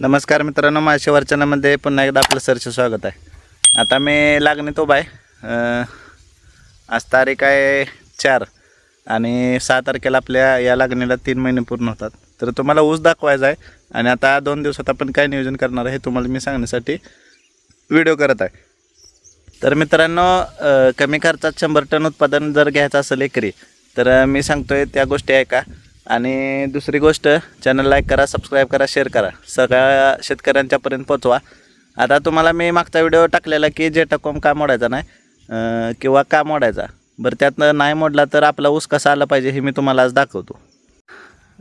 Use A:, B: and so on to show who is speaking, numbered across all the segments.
A: नमस्कार मित्रांनो माझ्या वर्चनामध्ये पुन्हा एकदा आपलं सरचं स्वागत आहे. आता मी लागणीत उभा आहे. आज तारीख आहे चार आणि सहा तारखेला आपल्या या लागणीला तीन महिने पूर्ण होतात. तर तुम्हाला ऊस दाखवायचा आहे आणि आता दोन दिवसात आपण काय नियोजन करणार आहे हे तुम्हाला मी सांगण्यासाठी व्हिडिओ करत आहे. तर मित्रांनो कमी खर्चात शंभर टन उत्पादन जर घ्यायचं असेल एकरी तर मी सांगतोय त्या गोष्टी ऐका. आणि दुसरी गोष्ट चॅनल लाईक करा सबस्क्राईब करा शेअर करा. सगळ्या शेतकऱ्यांच्यापर्यंत पोचवा आता तुम्हाला मी मागचा व्हिडिओ टाकलेला की जे का मोडायचा नाही किंवा का मोडायचा. बरं त्यातनं नाही मोडला तर आपला ऊस कसा आला पाहिजे हे मी तुम्हाला आज दाखवतो.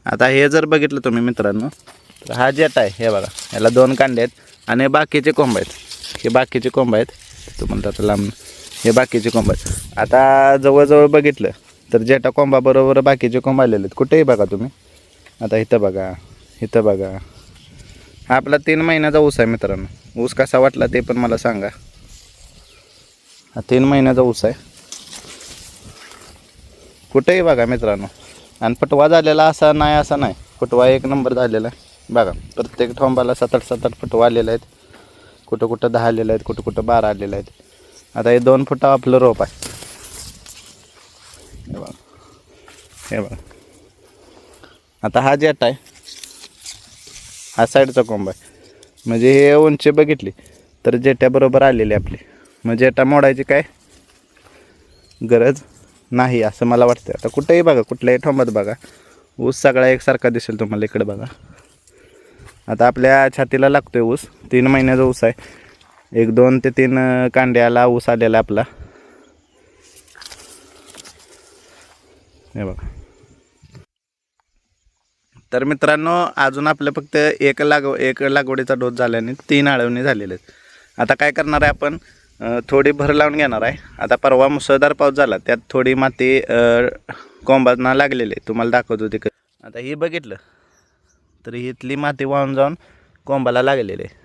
A: आता हे जर बघितलं तुम्ही मित्रांनो तर हा जेट आहे हे बघा. याला दोन कांडे आहेत आणि बाकीचे कोंब आहेत. हे बाकीचे कोंब आहेत. तुम्हाला आता लांब. हे बाकीचे कोंब आहेत. आता जवळजवळ बघितलं तर जेटा कोंबाबरोबर बाकीचे कोंब आलेले आहेत. कुठेही बघा तुम्ही. आता इथं बघा इथं बघा. हा आपला तीन महिन्याचा ऊस आहे मित्रांनो. ऊस कसा वाटला ते पण मला सांगा. हा तीन महिन्याचा ऊस आहे. कुठेही बघा मित्रांनो. आणि फुटवा झालेला असा नाही असा नाही. फुटवा एक नंबर झालेला आहे. बघा प्रत्येक ठोंबाला सात आठ सात आठ फुटवा आलेले आहेत. कुठं कुठं दहा आलेले आहेत कुठं कुठं बारा आलेले आहेत. आता हे दोन फुटा आपलं रोप आहे. हे बघा. हे बघा. आता हा जेट आहे. हा साईडचा कोंब आहे. म्हणजे हे उंची बघितली तर जेट्याबरोबर आलेली आपली. मग जेटा मोडायची काय? गरज नाही असं मला वाटतं आता कुठेही बघा कुठल्याही ठोंबात बघा. ऊस सगळा एकसारखा दिसेल तुम्हाला इकडे बघा. आता आपल्या छातीला लागतोय ऊस. तीन महिन्याचा ऊस आहे. एक दोन ते तीन कांड्याला ऊस आलेला आपला. हे बघा. तर मित्रांनो अजून आपलं फक्त एक लाग एक लागवडीचा डोस झाल्याने तीन आळवणी झालेले आहेत. आता काय करणार आहे आपण? थोडी भर लावून घेणार आहे. आता परवा मुसळधार पाऊस झाला त्यात थोडी माती कोंबांना लागलेली आहे. तुम्हाला दाखवतो होती क- आता ही बघितलं तर इथली माती वाहून जाऊन कोंबाला लागलेली आहे.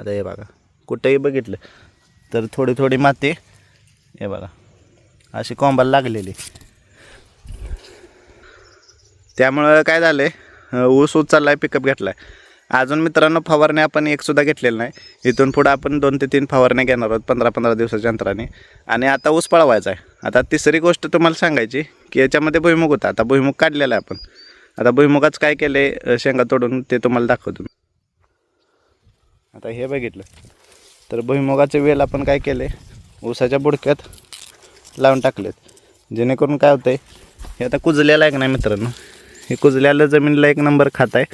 A: आता हे बघा कुठेही बघितलं तर थोडी थोडी माती हे बघा अशी कोंबाला लागलेली त्यामुळं काय झालं आहे ऊस उचलला आहे पिकअप घेतला आहे अजून मित्रांनो फवारण्या आपण एकसुद्धा घेतलेलं नाही. इथून पुढं आपण दोन ते तीन फवारण्या घेणार आहोत पंधरा पंधरा दिवसाच्या अंतराने. आणि आता ऊस पळवायचा आहे. आता तिसरी गोष्ट तुम्हाला सांगायची की याच्यामध्ये भुईमुग होता. आता भुईमुग काढलेला आहे आपण. आता भुईमुगाच काय केले शेंगा तोडून ते तुम्हाला दाखवतो आता हे बघितलं. तर भुईमुगाचे वेल आपण काय केले ऊसाच्या बुडक्यात लावून टाकलेत. जेणेकरून काय होतं हे आता कुजलेलं आहे का नाही मित्रांनो? हे कुजल्याला जमिनीला एक नंबर खात आहे.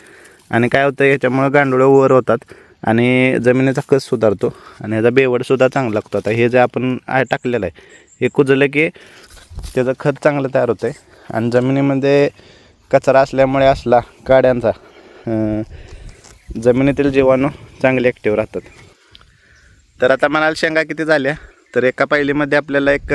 A: आणि काय होतं याच्यामुळं गांडुळं वर होतात. आणि जमिनीचा कस सुधारतो आणि ह्याचा बेवडसुद्धा चांगला लागतो. आता हे जे आपण आहे टाकलेलं आहे हे कुजलं की त्याचं खत चांगलं तयार होतं आहे आणि जमिनीमध्ये कचरा असल्यामुळे असला काड्यांचा जमिनीतील जीवाणू चांगले ॲक्टिव्ह राहतात. तर आता म्हणाल शेंगा किती झाल्या? तर एका पायलीमध्ये आपल्याला एक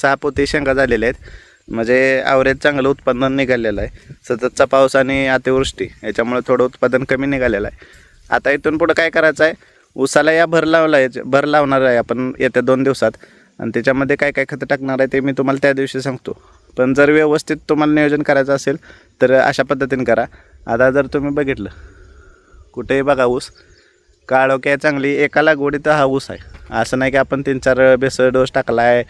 A: सहा पोती शेंगा झालेल्या आहेत. म्हणजे ॲव्हरेज चांगलं उत्पादन निघालेलं आहे. सततचा पाऊस आणि अतिवृष्टी याच्यामुळे थोडं उत्पादन कमी निघालेलं आहे. आता इथून पुढं काय करायचं आहे? ऊसाला या भर लावला आहे भर लावणार आहे आपण येत्या दोन दिवसात. आणि त्याच्यामध्ये काय काय खतं टाकणार आहे ते मी तुम्हाला त्या दिवशी सांगतो. पण जर व्यवस्थित तुम्हाला नियोजन करायचं असेल तर अशा पद्धतीने करा. आता जर तुम्ही बघितलं कुठेही बघा ऊस. काळोख्या चांगली. एका लागवडीत हा ऊस आहे. असं नाही की आपण तीन चार बेसळ डोस टाकला आहे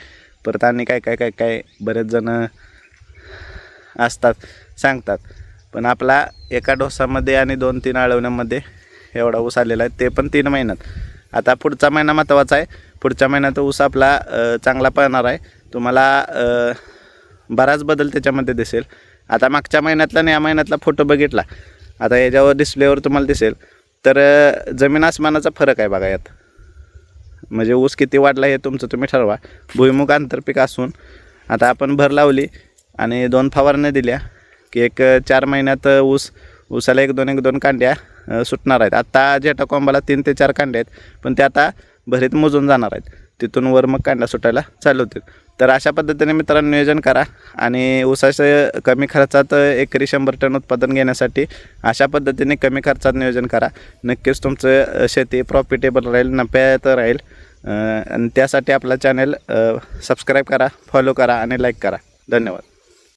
A: परत आणि काय काय काय काय बरेच जण असतात सांगतात. पण आपला एका डोसामध्ये आणि दोन तीन आळवण्यामध्ये एवढा ऊस आलेला आहे ते पण तीन महिन्यात. आता पुढचा महिना महत्त्वाचा आहे. पुढच्या महिन्यात ऊस आपला चांगला पळणार आहे. तुम्हाला बराच बदल त्याच्यामध्ये दिसेल. आता मागच्या महिन्यातला आणि या महिन्यातला फोटो बघितला. आता याच्यावर डिस्प्लेवर तुम्हाला दिसेल. तर जमीन आसमानाचा फरक आहे बघा यात. म्हणजे ऊस किती वाढला हे तुमचं तुम्ही ठरवा. भुईमुग आंतरपीक असून. आता आपण भर लावली आणि दोन फवारण्या दिल्या की एक चार महिन्यात ऊस ऊसाला एक दोन एक दोन कांड्या सुटणार आहेत. आत्ता जेटा कोंबाला तीन ते चार कांड्या आहेत पण ते आता भरीत मोजून जाणार आहेत. तिथून वर मग कांड्या सुटायला चालू होतील. तर अशा पद्धतीने मित्रांनो नियोजन करा. आणि ऊसाचं कमी खर्चात एकरी शंभर टन उत्पादन घेण्यासाठी अशा पद्धतीने कमी खर्चात नियोजन करा. नक्कीच तुमचं शेती प्रॉफिटेबल राहील नफ्यात राहील. आणि त्यासाठी आपला चॅनेल सबस्क्राईब करा फॉलो करा आणि लाईक करा. धन्यवाद.